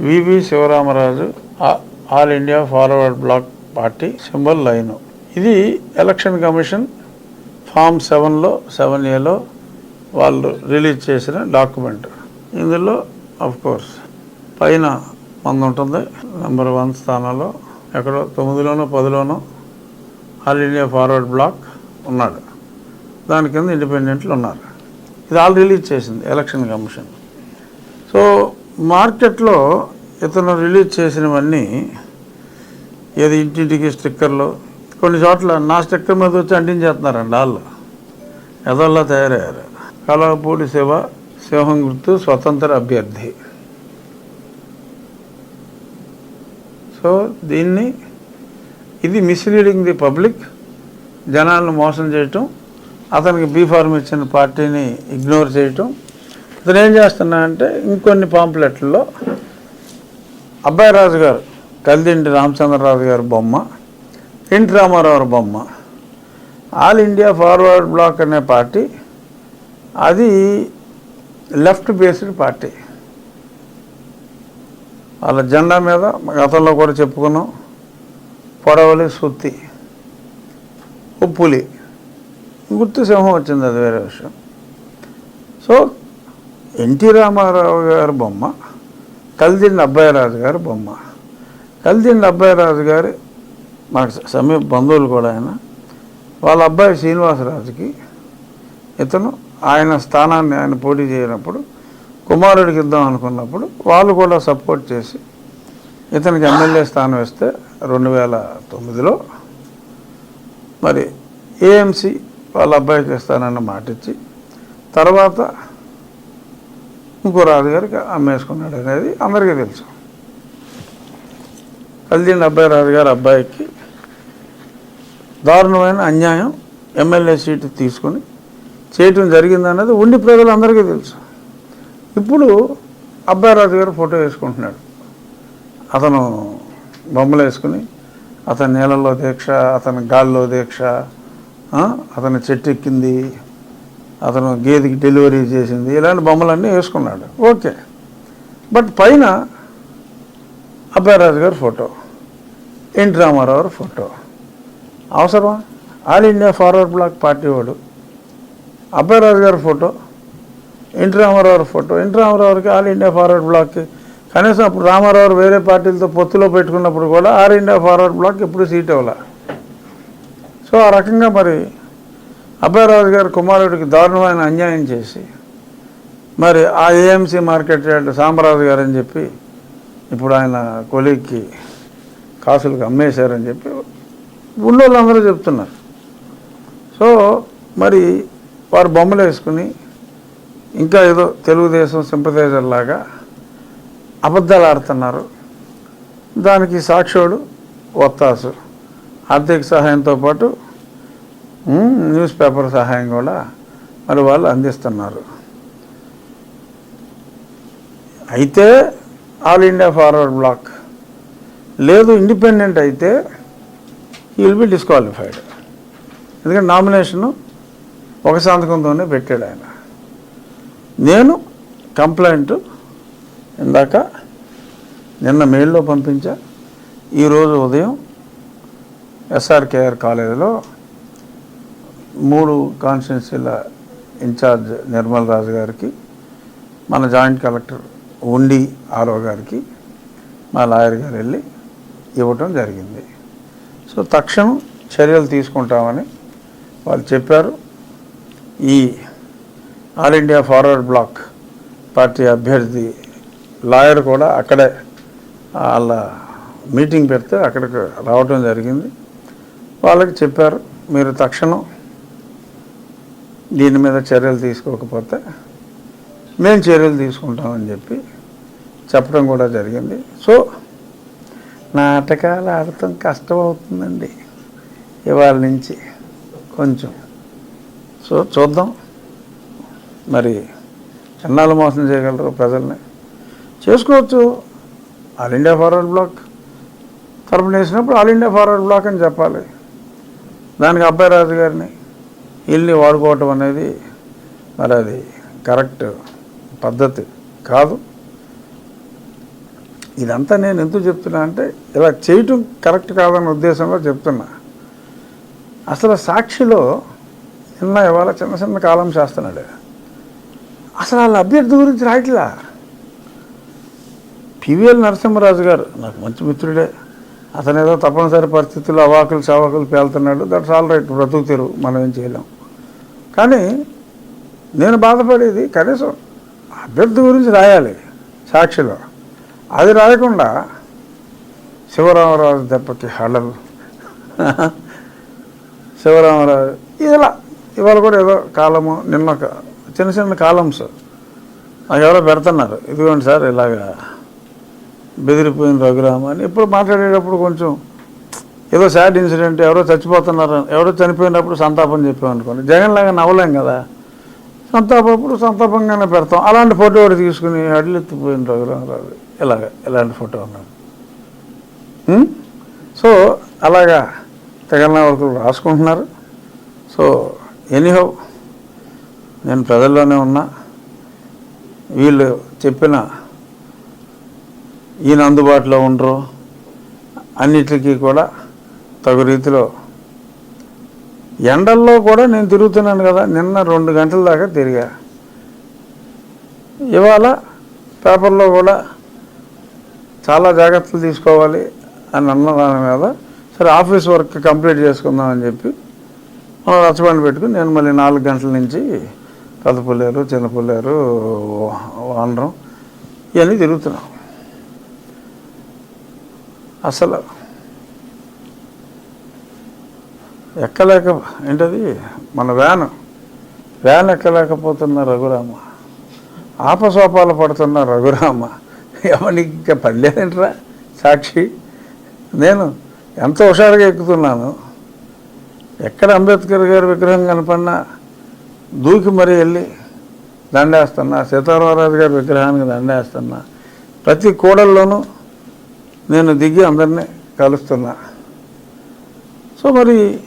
వివి శివరామరాజు ఆ- All India Forward Bloc party symbol line. ఇది election commission form సెవెన్లో seven ఏలో వాళ్ళు రిలీజ్ చేసిన డాక్యుమెంట్. ఇందులో అఫ్ కోర్స్ పైన మంది ఉంటుంది. నెంబర్ వన్ స్థానంలో ఎక్కడో తొమ్మిదిలోనో పదిలోనో ఆల్ ఇండియా ఫార్వర్డ్ బ్లాక్ ఉన్నాడు. దాని కింద ఇండిపెండెంట్లు ఉన్నారు. ఇది ఆల్ రిలీజ్ చేసింది ఎలక్షన్ కమిషన్. సో మార్కెట్లో ఇతను రిలీజ్ చేసినవన్నీ ఏది ఇంటింటికి స్టిక్కర్లు కొన్ని చోట్ల నా స్టిక్కర్ మీద వచ్చి అంటించేస్తున్నారండి వాళ్ళు. ఎదల్లా తయారయ్యారు. కలవపూడి శివ సింహం గుర్తు స్వతంత్ర అభ్యర్థి. సో దీన్ని ఇది మిస్లీడింగ్ ది పబ్లిక్ జనాలను మోసం చేయటం అతనికి బీఫార్మ్ ఇచ్చిన పార్టీని ఇగ్నోర్ చేయటం అతను ఏం చేస్తున్నా అంటే ఇంకొన్ని పాంప్లెట్లలో అబ్బాయి రాజు గారు కల్దింటి రామచంద్రరాజు గారి బొమ్మ ఎన్టీ రామారావు బొమ్మ ఆల్ ఇండియా ఫార్వర్డ్ బ్లాక్ అనే పార్టీ అది లెఫ్ట్ బేస్డ్ పార్టీ. వాళ్ళ జెండా మీద గతంలో కూడా చెప్పుకున్నాం పొడవలి సుత్తి ఉప్పులి. గుర్తు సింహం వచ్చింది అది వేరే విషయం. సో ఎన్టీ రామారావు గారి బొమ్మ కల్దిండి అబ్బాయిరాజు గారి బొమ్మ. కల్దిండి అబ్బాయిరాజు గారి మాకు సమీప బంధువులు కూడా ఆయన. వాళ్ళ అబ్బాయి శ్రీనివాసరాజుకి ఇతను ఆయన స్థానాన్ని ఆయన పోటీ చేయనప్పుడు కుమారుడికి ఇద్దాం అనుకున్నప్పుడు వాళ్ళు కూడా సపోర్ట్ చేసి ఇతనికి ఎమ్మెల్యే స్థానం ఇస్తే రెండు వేల తొమ్మిదిలో మరి ఏఎంసీ వాళ్ళ అబ్బాయికి ఇస్తానన్న మాట ఇచ్చి తర్వాత ఇంకో రాజుగారికి అమ్మేసుకున్నాడు అనేది అందరికీ తెలుసు. కల్దీన్ అబ్బాయి రాజుగారి అబ్బాయికి దారుణమైన అన్యాయం ఎమ్మెల్యే సీటు తీసుకుని చేయటం జరిగిందన్నది ఉండి ప్రజలందరికీ తెలుసు. ఇప్పుడు అబ్బాయి రాజుగారు ఫోటో వేసుకుంటున్నాడు. అతను బొమ్మలు వేసుకుని అతని నీళ్ళలో దీక్ష అతని గాల్లో దీక్ష అతని చెట్టు ఎక్కింది అతను గేదెకి డెలివరీ చేసింది ఇలాంటి బొమ్మలన్నీ వేసుకున్నాడు. ఓకే. బట్ పైన అబ్బాయిరాజు గారి ఫోటో ఎన్టీ రామారావు ఫోటో. అవసరమా? All India Forward Bloc party వాడు. అబ్బాయిరాజు గారి photo NT Ramarao photo. NT రామారావుకి ఆల్ ఇండియా ఫార్వర్డ్ బ్లాక్కి కనీసం అప్పుడు రామారావు వేరే పార్టీలతో పొత్తులో పెట్టుకున్నప్పుడు కూడా ఆల్ ఇండియా ఫార్వర్డ్ బ్లాక్ ఎప్పుడు సీట్ ఇవ్వాల సో ఆ రకంగా మరి అబ్బాయిరాజు గారి కుమారుడికి దారుణమైన అన్యాయం చేసి మరి ఆ ఏఎంసీ మార్కెట్ యార్డ్ సాంబరాజు గారు అని చెప్పి ఇప్పుడు ఆయన కొలీగ్కి కాసులకు అమ్మేశారని చెప్పి ఊళ్ళో అందరూ చెప్తున్నారు. సో మరి వారు బొమ్మలు వేసుకుని ఇంకా ఏదో తెలుగుదేశం సింపథైజర్ లాగా అబద్ధాలు ఆడుతున్నారు. దానికి సాక్షుడు వత్తాసు ఆర్థిక సహాయంతో పాటు న్యూస్ పేపర్ సహాయం కూడా మరి వాళ్ళు అందిస్తున్నారు. అయితే ఆల్ ఇండియా ఫార్వర్డ్ బ్లాక్ లేదు ఇండిపెండెంట్ అయితే ఈ విల్ బి డిస్క్వాలిఫైడ్. ఎందుకంటే నామినేషను ఒక సంతకంతోనే పెట్టాడు ఆయన. నేను కంప్లైంట్ ఇందాక నిన్న మెయిల్లో పంపించా. ఈరోజు ఉదయం ఎస్ఆర్కేఆర్ కాలేజీలో మూడు కాన్స్టిట్యున్సీల ఇన్ఛార్జ్ నిర్మల్ రాజు గారికి మన జాయింట్ కలెక్టర్ ఉండి ఆరో గారికి మా లాయర్ గారు వెళ్ళి ఇవ్వటం జరిగింది. సో తక్షణం చర్యలు తీసుకుంటామని వాళ్ళు చెప్పారు. ఈ All India Forward Bloc party అభ్యర్థి లాయర్ కూడా అక్కడే వాళ్ళ మీటింగ్ పెడితే అక్కడికి రావటం జరిగింది. వాళ్ళకి చెప్పారు మీరు తక్షణం దీని మీద చర్యలు తీసుకోకపోతే మేము చర్యలు తీసుకుంటామని చెప్పి చెప్పడం కూడా జరిగింది. సో నాటకాలు ఆడటం కష్టం అవుతుందండి ఇవాళ నుంచి కొంచెం. సో చూద్దాం. మరి ఎన్నాళ్ళు మోసం చేయగలరు ప్రజల్ని. చేసుకోవచ్చు. ఆల్ ఇండియా ఫార్వర్డ్ బ్లాక్ తరపున వేసినప్పుడు ఆల్ ఇండియా ఫార్వర్డ్ బ్లాక్ అని చెప్పాలి. దానికి అబ్బాయి రాజు గారిని వీళ్ళని వాడుకోవటం అనేది మరి అది కరెక్ట్ పద్ధతి కాదు. ఇదంతా నేను ఎందుకు చెప్తున్నా అంటే ఇలా చేయటం కరెక్ట్ కాదన్న ఉద్దేశంలో చెప్తున్నా. అసలు సాక్షిలో నిన్న ఇవాళ చిన్న చిన్న కాలం చేస్తున్నాడు అసలు వాళ్ళ అభ్యర్థి గురించి రాయట్లా? పివిఎల్ నరసింహరాజు గారు నాకు మంచి మిత్రుడే. అతను ఏదో తప్పనిసరి పరిస్థితుల్లో అవాకులు చవాకులు పేలుతున్నాడు. దట్స్ ఆల్ రైట్ బ్రతుకు తెరువు మనం ఏం చేయలేం. కానీ నేను బాధపడేది కనీసం అభ్యర్థి గురించి రాయాలి సాక్షిలో. అది రాయకుండా శివరామరాజు దెబ్బకి హళలు శివరామరాజు ఇలా ఇవాళ కూడా ఏదో కాలము నిన్న చిన్న చిన్న కాలమ్స్. నాకు ఎవరో పెడుతున్నారు. ఇదిగోండి సార్ ఇలాగా బెదిరిపోయిన రఘురామ అని. ఇప్పుడు మాట్లాడేటప్పుడు కొంచెం ఏదో సాడ్ ఇన్సిడెంట్ ఎవరో చచ్చిపోతున్నారు ఎవరో చనిపోయినప్పుడు సంతాపం చెప్పామనుకోండి. జగన్ లాగా నవ్వలేం కదా. సంతాపప్పుడు సంతాపంగానే పెడతాం. అలాంటి ఫోటో ఒకటి తీసుకుని అడిలెత్తిపోయిన రఘురామరాజు ఇలాగ ఇలాంటి ఫోటో ఉన్నాడు. సో అలాగా తెగల వరకు రాసుకుంటున్నారు. సో ఎనీహౌ నేను ప్రజల్లోనే ఉన్నా. వీళ్ళు చెప్పిన ఈయన అందుబాటులో ఉండరు. అన్నిటికీ కూడా తగు రీతిలో. ఎండల్లో కూడా నేను తిరుగుతున్నాను కదా నిన్న రెండు గంటల దాకా తిరిగా. ఇవాళ పేపర్లో కూడా చాలా జాగ్రత్తలు తీసుకోవాలి అని అన్న దాని మీద సరే ఆఫీస్ వర్క్ కంప్లీట్ చేసుకుందామని చెప్పి మనం రచ్చబండి పెట్టుకుని నేను మళ్ళీ నాలుగు గంటల నుంచి పెద్దపుల్లేరు చిన్నపుల్లేరు వానరం ఇవన్నీ తిరుగుతున్నాం. అసలు ఎక్కలేక ఏంటది? మన వ్యాన్. వ్యాన్ ఎక్కలేకపోతున్న రఘురామ. ఆపసోపాలు పడుతున్న రఘురామ. ఎవరికి ఇంకా పని సాక్షి. నేను ఎంత హుషారుగా ఎక్కుతున్నాను. ఎక్కడ అంబేద్కర్ గారి విగ్రహం కనపడినా దూకి మరీ వెళ్ళి దండేస్తున్నా. సీతారామరాజు గారి విగ్రహానికి దండేస్తున్నా. ప్రతి కూడల్లోనూ నేను దిగి అందరినీ కలుస్తున్నా. సో మరి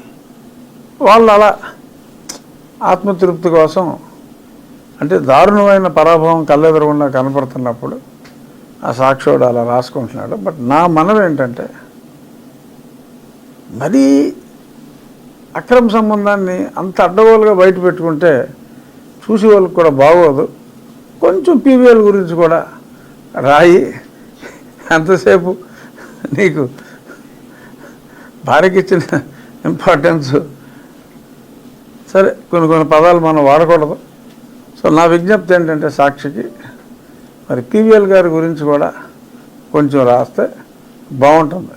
వాళ్ళు అలా ఆత్మతృప్తి కోసం అంటే దారుణమైన పరాభవం కళ్ళెదరకుండా కనపడుతున్నప్పుడు ఆ సాక్షోడు అలా రాసుకుంటున్నాడు. బట్ నా మనం ఏంటంటే మరీ అక్రమ సంబంధాన్ని అంత అడ్డగోలుగా బయట పెట్టుకుంటే చూసే వాళ్ళకి కూడా బాగోదు. కొంచెం పీవీఎల్ గురించి కూడా రాయి. ఎంతసేపు నీకు భార్యకి ఇచ్చిన ఇంపార్టెన్స్ సరే కొన్ని కొన్ని పదాలు మనం వాడకూడదు. సో నా విజ్ఞప్తి ఏంటంటే సాక్షికి మరి పీవీఎల్ గారి గురించి కూడా కొంచెం రాస్తే బాగుంటుంది.